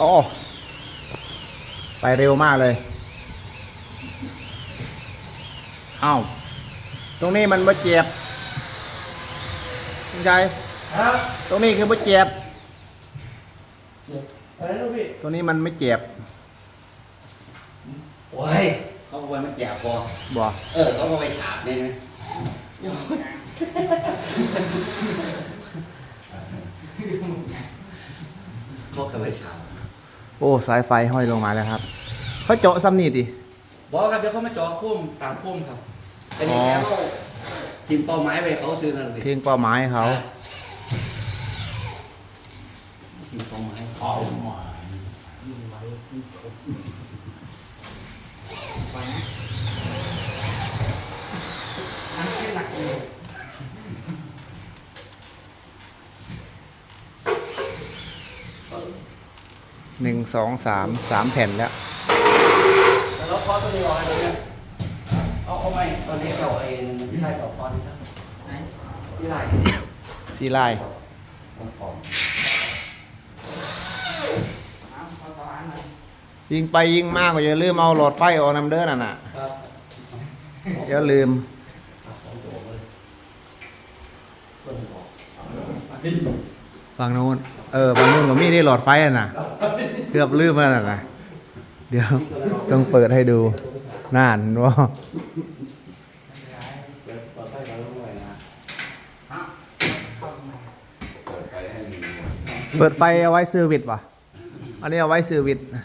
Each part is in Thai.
โอ้ ไปเร็วมากเลยเอ้าตรงนี้มันบ่เจ็บคุณชายครับตรงนี้คือบ่เจ็บอะไรลูกพี่ตรงนี้มันไม่เจ็บโอ้ยเขาบอกว่ามันแจกพอบ่เออเขาบอกไปถามเนี่ยนะเขาเคยไปถาม โอ้ สายไฟห้อยลงมาแล้วครับ เขาเจาะซ้ำนี่ดิบอกครับเดี๋ยวเขามาจ่อคุ้มตามคุ้มครับแต่นี่แค่เขาทีมเป้าหมายไปเขาซื้อนั่นเลยทิ้งเป้าหมายให้เขาทีมเป้าหมายเอามายิงไว้ที่ครบไปนะอันนี้หลักเลย หนึ่ง สองสามสามแผ่นแล้วแล้วเราคอตัวนี้ออกอะไรเนี่ยเอาเอาไหมตอนนี้เราไอ้ที่ไล่ต่อคอนี่ครับไหนที่ไล่ซีไลน์ของของเอาเอาสว่านหน่อยยิงไปยิงมากก็อย่าลืมเอาหลอดไฟออกน้ำเด้อนั่นน่ะครับอย่าลืมของโจเลยเพิ่นบอกฝั่งโน้น เออบางโน้นก็มีได้หลอดไฟอะนะเกือบลืมแล้วน่ะนะเดี๋ยวต้องเปิดให้ดูน่านว่าเปิดเปิดไฟเราลงไว้นะเอาเข้าตรงไหนเปิดไฟให้ดูเปิดไฟเอาไว้ซื้อวิทย์ป่ะ อันนี้เอาไว้ซื้อวิทย์ แล้ว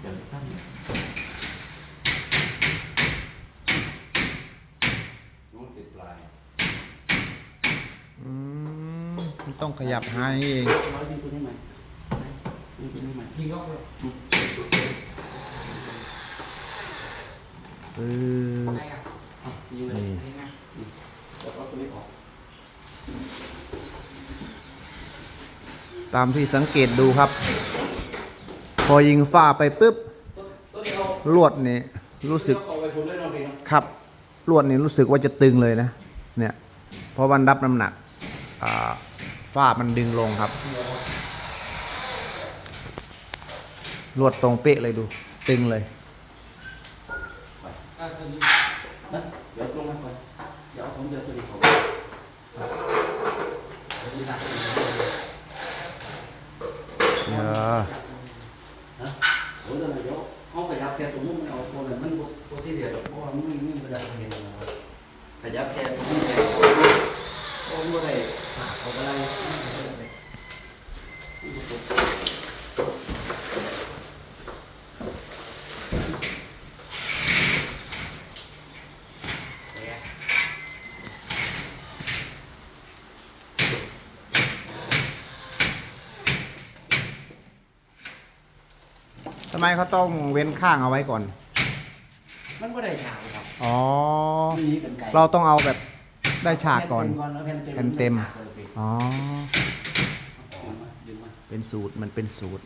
เดี๋ยวตั้งนู้นติดปลาย อืมมัน ต้องขยับห้เองร้อยยิงตัวนี้ไหมยิงตัวนี้ไหมยิงก็เลยเอออะไรอะอะยิงเลยยิงนะกดเอาตัวนี้ออกตามที่สังเกตดูครับ พอยิงฝ้าไปปุ๊บลวดนี่รู้สึกครับลวดนี่รู้สึกว่าจะตึงเลยนะ เนี่ยเพราะมันรับน้ำหนักอ่า ฝ้ามันดึงลงครับ ลวดตรงเป๊ะเลยดู ตึงเลยก็จะยิงนะเดี๋ยวลงมาก่อนเดี๋ยวผมเดินตัวเขาเดี๋ยวที่หนักเดี๋ยวนะโอ้ยตอนนั้นเดี๋ยวเขาขยับแค่ตรงนู้นไม่เอาตัวนั้นมันบ่ตัวที่เดียวเพราะว่ามันไม่ไม่ได้เห็นขยับแค่ตรงนี้แค่โอ้ ยไม่ได้หักเขาอะไรไม่ได้เลยเดี๋ยวทำไมเขาต้องเว้นข้างเอาไว้ก่อน มันไม่ได้ฉากครับ อ๋อ นี่เป็นไก่ เราต้องเอาแบบ ได้ฉากก่อน แผ่นเต็มแผ่นเต็มไได้ฉากเลยพี่อ๋อดึงมาดึงมาเป็นสูตร มันเป็นสูตร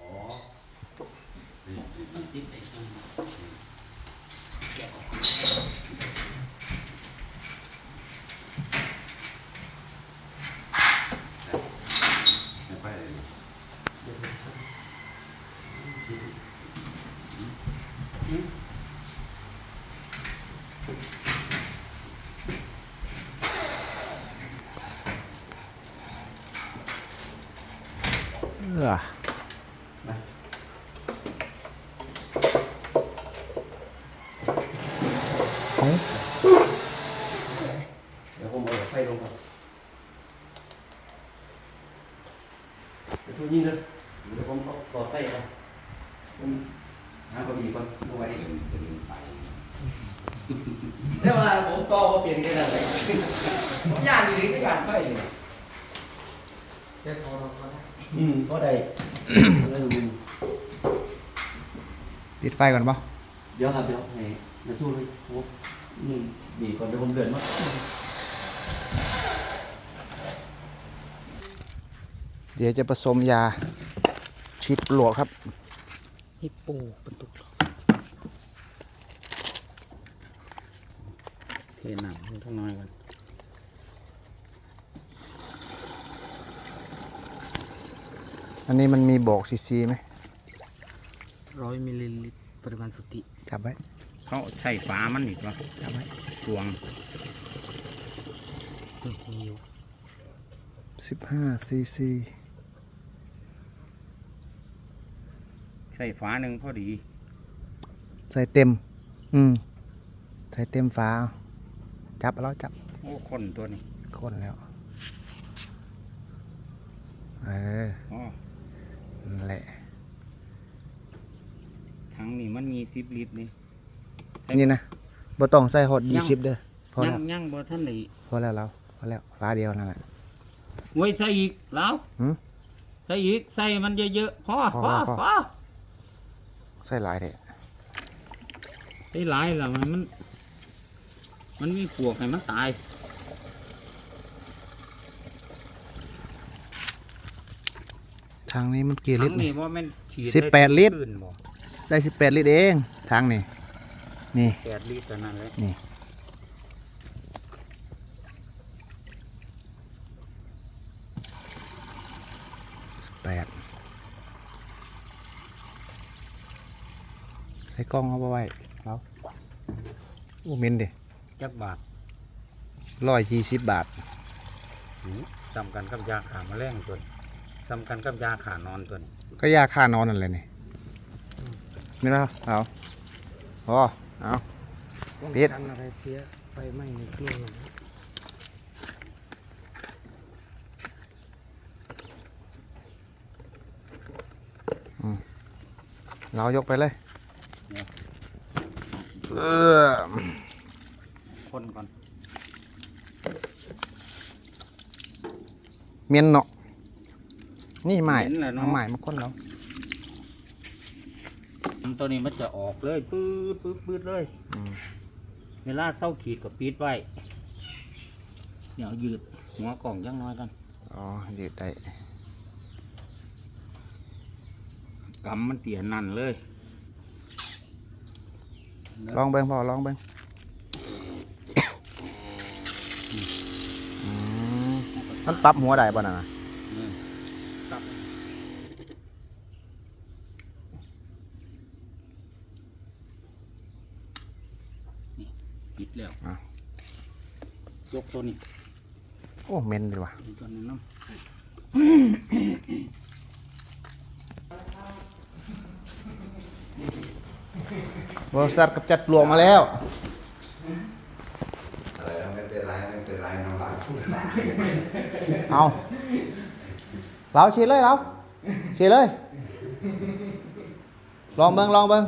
อ๋อมันติดไอ้ตรงนี้แกะออกไม่ไปเลย เออมาเอาเดี๋ยวผมเอาไฟลงก่อนเดี๋ยวทุกยิงเลยเดี๋ยวผมเอาหล อดไฟก่อนผมหาเก้าอี้ก่อนเอาไว้เป็นไฟแต่ว่าผมก็ว่าเปลี่ยนกันอะไรผมย่านดีๆก็ย่านไฟนี่เดี๋ยวโทรเราก็ได้อืมก็ได้เริ่มปิดไฟก่อนปะเดี๋ยวครับเดี๋ยวให้มาสู้เลยโอ้นี่บีบก่อนเดี๋ยวผมเดือดมากเดี๋ยวจะผสมยาฉีดปลวกครับฮิปโปประตูเทหนังให้ทั้งน้อยก่อน อันนี้มันมีบอกซีซีไหมร้อยมิลลิลิตรปริมาณสุทธิจับไว้เขาใช้ฟ้ามันอีกวะจับไว้ตวงอืมมีอยู่สิบห้าซีซีใช้ฟ้าหนึ่งพอดี ใส่เต็ม อืม ใส่เต็มฟ้าเอาจับแล้วจับ โอ้คนตัวนี้คนแล้ว เอออ๋อ นั่นแหละทั้งนี้มันมีสิบลิตรนี่ นี่นะบ่ต้องใส่ฮอตยัยี่งสิบเด้อพอยัแล้วงยังบ่ท่านไหนพอแล้วเราพอแล้วฟ้าเดียวนั่นแหละ ไว้ใส่อีกแล้วหืมใส่อีกใส่มันเยอะๆพอพอพอพอ พอใส่หลายเด้ไอ้หลายแล้วมันมัน มันมีปลวกให้มันตาย ทางนี้มันกี่ลิทั้ตงรนี้นี่ว่ามันฉีดสิบแปดลิตร ขึ้นบ่ได้สิบแปดลิตรเองทางนี่นี่ แปดลิตรเท่านั้นแหละนี่ แปดใส่กล้องเอาไปไว้เอาโอ้เมนเดิจักบาทร้อยยี่สิบบาท หือจำกันกับยาขาแมลงตัวนี้ จำกันกับยาขานอนตัวนี้ก็ยาค่านอนนั่นแหละนี่นี่นะเอาพอเอา ปิด กันอะไรเสียไฟไหม้ในเครื่องนะเรายกไปเลยเออคนก่อน เมียนเนาะ นี่ไม้เห็นแล้วเอาเนาะไม้มาค้นเราตัวนี้มันจะออกเลยปื๊ดปื๊ดปื๊ดเลยอืมเวลาเศร้าขีดกับปิดไว้เดี๋ยวยืดหัวกล่องจังน้อยกันอ๋อยืดได้กำมันเตียนนั่นเลย ลองเบิ้งพอลองเบิ้งอืมมันปรับหัวได้ป่ะน่ะนะ อืมครับนี่ปิดแล้ว อะ ยกตัวนี้โอ้เมนดีว่ะตัวนี้เนาะบริษัทกับจัดปลวกมาแล้วอะไรไม่เป็นไรไม่เป็นไรน้ำลายพูดเอาเราฉีดเลยเราฉีดเลย ลองเบิ้งลองเบิ้ง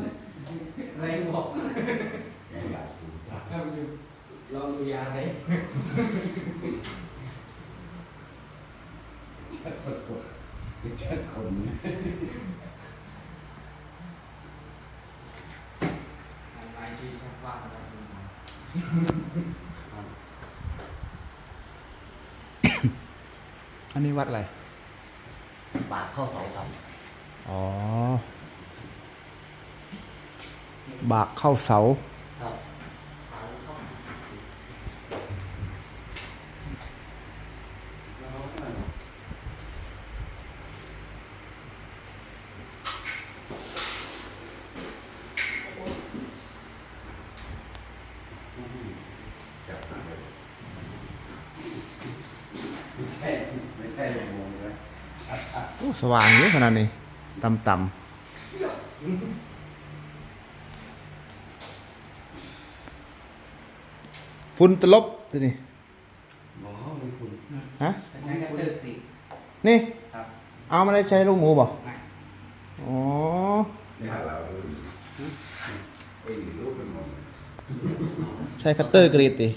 อะไรบอก ลองดูยาไหนเจ็ดคนอะไรที่ชอบว่าอะไรอันนี้วัดอะไร ปากเข้าเสาต่อ๋อ บากเข้าเสาำครับ เสาเข้า จับหางเลยไม่ใช่ไม่ใช่ยังงงเลยโอ้สว่างเยอะขนาดนี้ต่ำต่ำฝุ่นตลบทีนี่หมอมีคุณฮะใช้กระตือตินี่ ครับเอามาได้ใช้ลูกหมูบ่ไม่อ๋อนี่หาเราดูไอ้รูปเป็นหมด ใช้คัตเตอร์กรีดดิ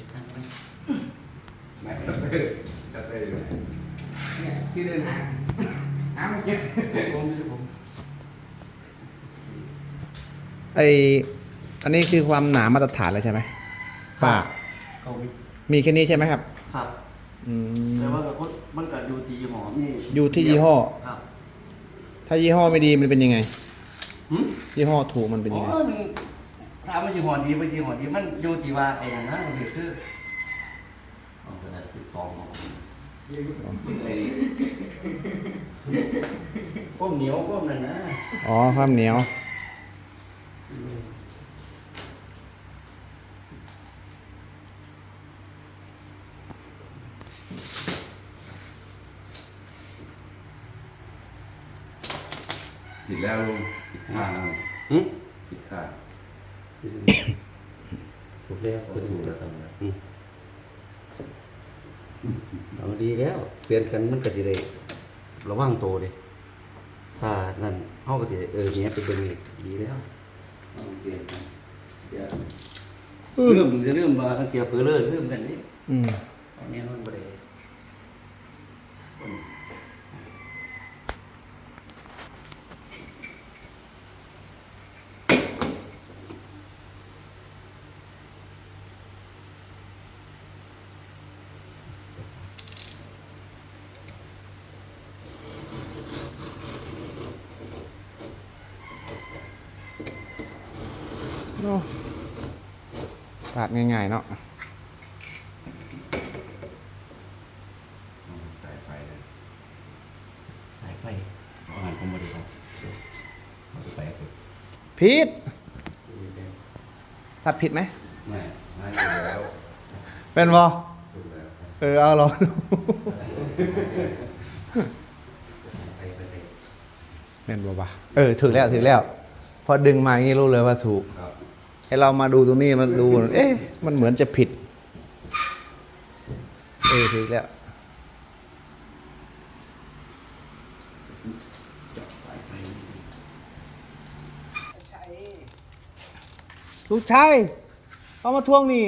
ไหนกระเต้กระเต้อยู่ไหนเนี่ยที่เดินหาหาไม่เจอผมผมไออันนี้คือความหนามาตรฐานเลยใช่ไหมฝ้าเขาวิมีแค่นี้ใช่ไหมครับ ครับอืมแต่ว่าก็มันกับยูตีหมอนี่อยู่ที่ยี่ห้อ ครับ ถ้ายี่ห้อไม่ดีมันเป็นยังไงหืมยี่ห้อถูกมันเป็นอ๋ยังไงอมัน ถ้ามันอยู่หอดีไปที่หอดีมันอยู่ที่ว่าไอ้นั่นนะมันคือเอากระดาษสิกองเอาไอ้ก้มเหนียวก้มนั่นนะอ๋อความเหนียวผิดแล้วลุงผิดข้างแล้วหึผิดข้าง ถูกแล้วถูกแล้วเอาดีแล้ว เปลี่ยนกันมันก็สิได้ระวังโตวเดิถ้านั่นเฮาก็สิได้เออเนี้ยเป็นเบิ่งนี่ดีแล้วเอาเปลี่ยนกันเดี๋ยวเริ่มจะเริ่มมาทั้งเทียเพื่อเลิศเริ่มกันนี่อืมตอนนี้มันบ่ได้ ตัดง่ายๆเนาะสายไฟเลยสายไฟเอางานผมบ่ได้ครับมันจะไปกับผิดตัดผิดไหมไม่ไม่อยู่แล้วเป็นบอถูกแล้วเออเอาลองดูไปไปไปเป็นบอปะเออ ถูกแล้ว ถูกแล้ว พอดึงมาอย่างนี้รู้เลยว่าถูกครับ ให้เรามาดูตรงนี้มันดู เอ๊ะ มันเหมือนจะผิด เออถูกแล้วสายไฟลูกชายเอามาทวงนี่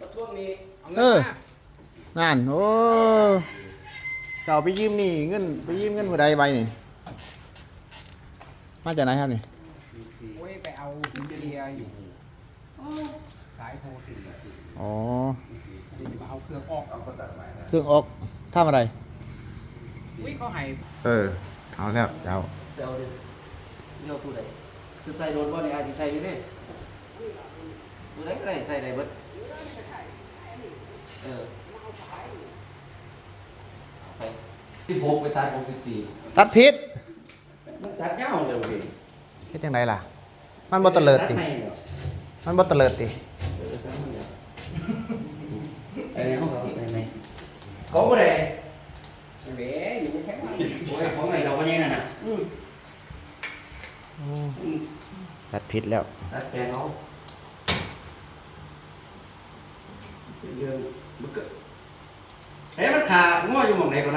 มาทวงนี้เออนั่น โอ้เจ้าไปยืมนี่เงิน ไปยืมเงินผู้ใดใบนี่ มาจากไหนครับนี่โอ้ย ไปเอาเกียร์อยู่สายโทรสี่อ๋อมาเอาเครื่องออกเอาก็ตัดไม้นะเครื่องออกทำอะไรอุ้ยเขาให้เออเอาแล้วเจ้าเดี๋ยวเดี๋ยวเดี๋ยวผู้ใดคือใส่โดนบ่ได้อาจสิใส่อยู่เด้ผู้ใดก็ได้ใส่ได้เบิดเออเอาไป16ไปตัด64ตัดผิดมันตัดยาวเร็วดิเฮ็ดจังไดล่ะ มันบ่ตะเลิดติตัไม่หรอกมันบ่ตะเลิดติเออตัดไม่หรอกไปไหนเขาเอาไปไหนเขาบ่ได้เว้ยอยู่แค่ว่าโอ้ยของไอ้ดอกมันยังนั่นน่ะอืมอืมตัดผิดแล้ว ตัดแปลงเอาเป็นเรื่องมันก็เฮ้ยมันขาง้ออยู่หม่องไหนก็ได้